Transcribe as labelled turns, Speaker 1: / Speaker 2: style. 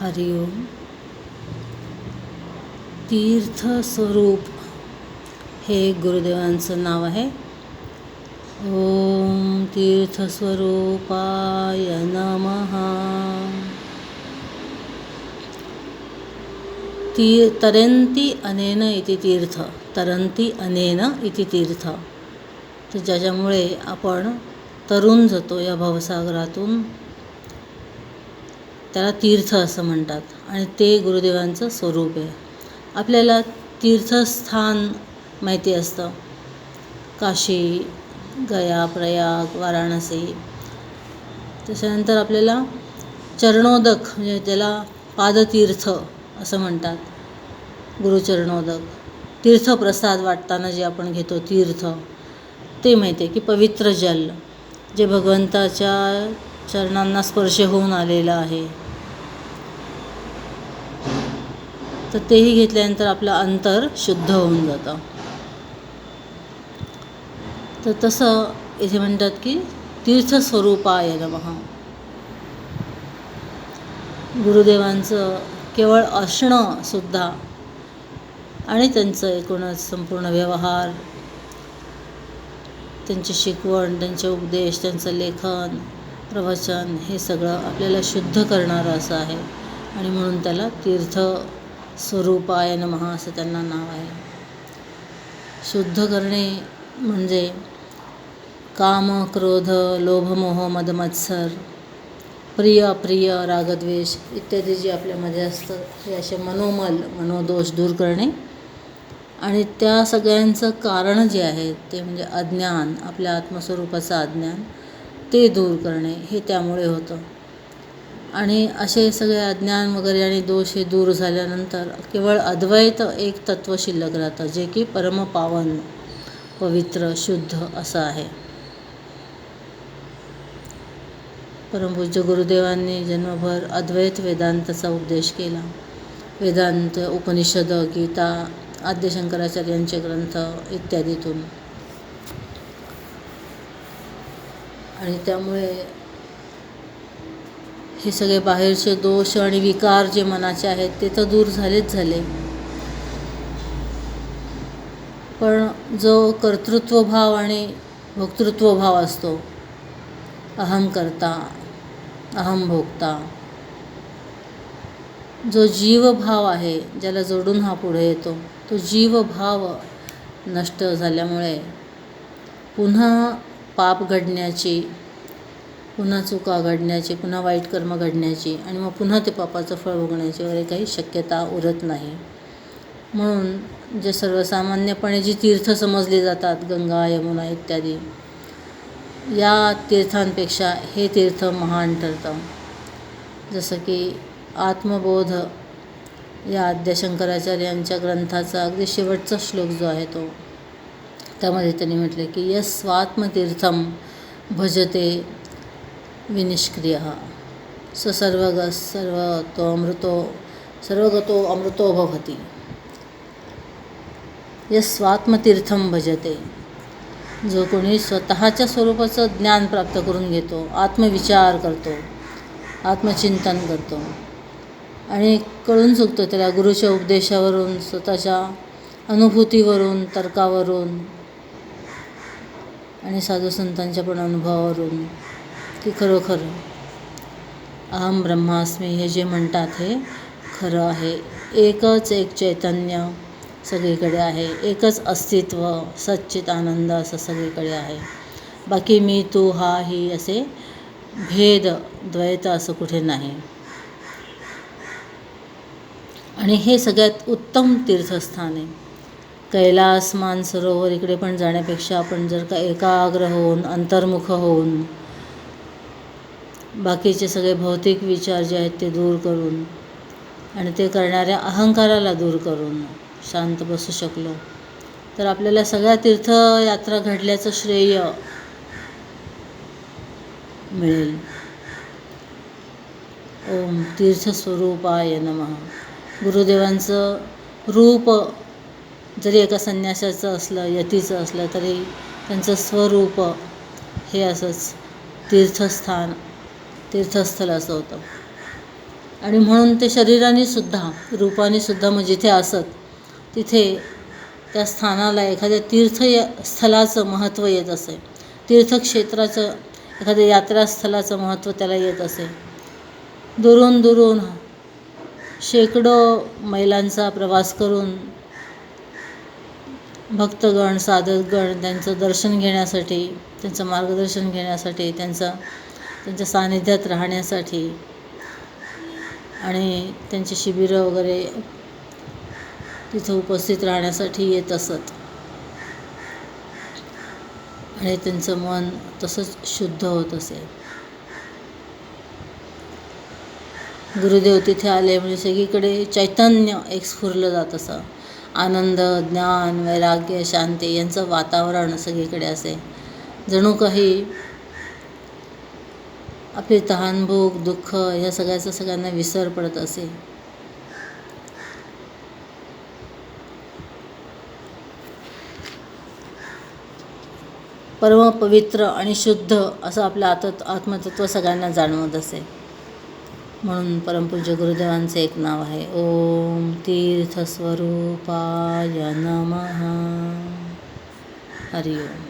Speaker 1: हरिओम तीर्थस्वरूप हे गुरुदेवांचं नाव आहे. ओम तीर्थस्वरूपाय नमः। ती तरंती अनेन इति तीर्थ तरंती अनेन इति तीर्थ. तर ज्याच्यामुळे आपण तरुण जातो या भवसागरातून. त्याला तीर्थ असं म्हणतात. आणि ते गुरुदेवांचं स्वरूप आहे. आपल्याला तीर्थस्थान माहिती असतं. काशी गया प्रयाग वाराणसी. त्याच्यानंतर आपल्याला चरणोदक म्हणजे ज्याला पादतीर्थ असं म्हणतात. गुरुचरणोदक. तीर्थप्रसाद वाटताना जे आपण घेतो तीर्थ ते माहिती आहे की पवित्र जल जे भगवंताच्या चरणांना स्पर्श होऊन आलेलं आहे. तर तेही घेतल्यानंतर आपलं अंतर शुद्ध होऊन जातं. तर तसं इथे म्हणतात की तीर्थस्वरूपाय नमः. गुरुदेवांचं केवळ असणंसुद्धा आणि त्यांचं एकूणच संपूर्ण व्यवहार त्यांची शिकवण त्यांचे उपदेश त्यांचं लेखन प्रवचन हे सगळं आपल्याला शुद्ध करणारं असं आहे. आणि म्हणून त्याला तीर्थ स्वरूपाय नमहा असं त्यांना नाव आहे. शुद्ध करणे म्हणजे काम क्रोध लोभमोह मदमत्सर प्रिय अप्रिय रागद्वेष इत्यादी जे आपल्यामध्ये असतं हे असे मनोमल मनोदोष दूर करणे. आणि त्या सगळ्यांचं कारण जे आहे ते म्हणजे अज्ञान आपल्या आत्मस्वरूपाचं अज्ञान ते दूर करणे हे त्यामुळे होतं. आणि असे सगळे अज्ञान वगैरे आणि दोष हे दूर झाल्यानंतर केवळ अद्वैत एक तत्त्व शिल्लक राहतं जे की परमपावन पवित्र शुद्ध असं आहे. परमपूज्य गुरुदेवांनी जन्मभर अद्वैत वेदांताचा उपदेश केला. वेदांत उपनिषद गीता आद्य शंकराचार्यांचे ग्रंथ इत्यादीतून. आणि त्यामुळे हे सगळे बाहेरचे दोष आणि विकार जे मनाचे आहेत ते तर दूर झालेच झाले. पण जो कर्तृत्वभाव आणि भोक्तृत्वभाव असतो अहम करता अहम भोगता जो जीवभाव आहे ज्याला जोडून हा पुढे येतो तो जीवभाव नष्ट झाल्यामुळे पुन्हा पाप घडण्याची पुन्हा चुका घडण्याची पुन्हा वाईट कर्म घडण्याची आणि मग पुन्हा ते पापाचं फळ भोगण्याची वगैरे काही शक्यता उरत नाही. म्हणून जे सर्वसामान्यपणे जी तीर्थ समजली जातात गंगा यमुना इत्यादी या तीर्थांपेक्षा हे तीर्थ महान ठरतं. जसं की आत्मबोध या आद्य शंकराचार्यांच्या ग्रंथाचा अगदी शेवटचा श्लोक जो आहे तो त्यामध्ये त्यांनी म्हटलं की यस स्वात्मतीर्थम भजते विनिष्क्रिय। स सर्वग सर्व तो अमृतो सर्वगतो अमृतो भवती। यस भजते। जो कोणी स्वतःच्या स्वरूपाचं ज्ञान प्राप्त करून घेतो आत्मविचार करतो आत्मचिंतन करतो आणि कळून चुकतो त्याला गुरुच्या उपदेशावरून स्वतःच्या अनुभूतीवरून तर्कावरून आणि साधू संतांच्या पण अनुभवावरून की खरोखर अहम ब्रह्मास्मी हे जे म्हणतात हे खरं आहे. एकच एक चैतन्य सगळीकडे आहे. एकच अस्तित्व सच्चित आनंद असं सगळीकडे आहे. बाकी मी तू हा ही असे भेद द्वैत असं कुठे नाही. आणि हे सगळ्यात उत्तम तीर्थस्थान आहे. कैलास मानसरोवर इकडे पण जाण्यापेक्षा आपण जर का एकाग्र होऊन अंतर्मुख होऊन बाकीचे सगळे भौतिक विचार जे आहेत ते दूर करून आणि ते करणाऱ्या अहंकाराला दूर करून शांत बसू शकलो. तर आपल्याला सगळ्या तीर्थयात्रा घडल्याचं श्रेय मिळेल. ओम तीर्थस्वरूपाय नमः. गुरुदेवांचं रूप जरी एका संन्यासाचं असलं यतीचं असलं तरी त्यांचं स्वरूप हे असंच तीर्थस्थान तीर्थस्थल असं होतं. आणि म्हणून ते शरीराने सुद्धा रूपाने सुद्धा मग जिथे असत तिथे त्या स्थानाला एखाद्या तीर्थ स्थलाचं महत्त्व येत असे. तीर्थक्षेत्राचं एखाद्या यात्रास्थलाचं महत्त्व त्याला येत असे. दुरून दुरून शेकडो मैलांचा प्रवास करून भक्तगण साधकगण त्यांचं दर्शन घेण्यासाठी त्यांचं मार्गदर्शन घेण्यासाठी त्यांचं त्यांच्या सानिध्यात राहण्यासाठी आणि त्यांची शिबिरं वगैरे तिथं उपस्थित राहण्यासाठी येत असत. आणि त्यांचं मन तसंच शुद्ध होत असे. गुरुदेव तिथे आले म्हणजे सगळीकडे चैतन्य एक स्फुरलं जात असं. आनंद ज्ञान वैराग्य शांती यांचं वातावरण सगळीकडे असे. जणू काही आपली तहानभूक दुःख ह्या सगळ्याचा सगळ्यांना विसर पडत असे. परम पवित्र आणि शुद्ध असं आपलं आत आत्मतत्व सगळ्यांना जाणवत असे. म्हणून परमपूज्य गुरुदेवांचे एक नाव आहे ओम तीर्थस्वरूपाय नमः. हरिओम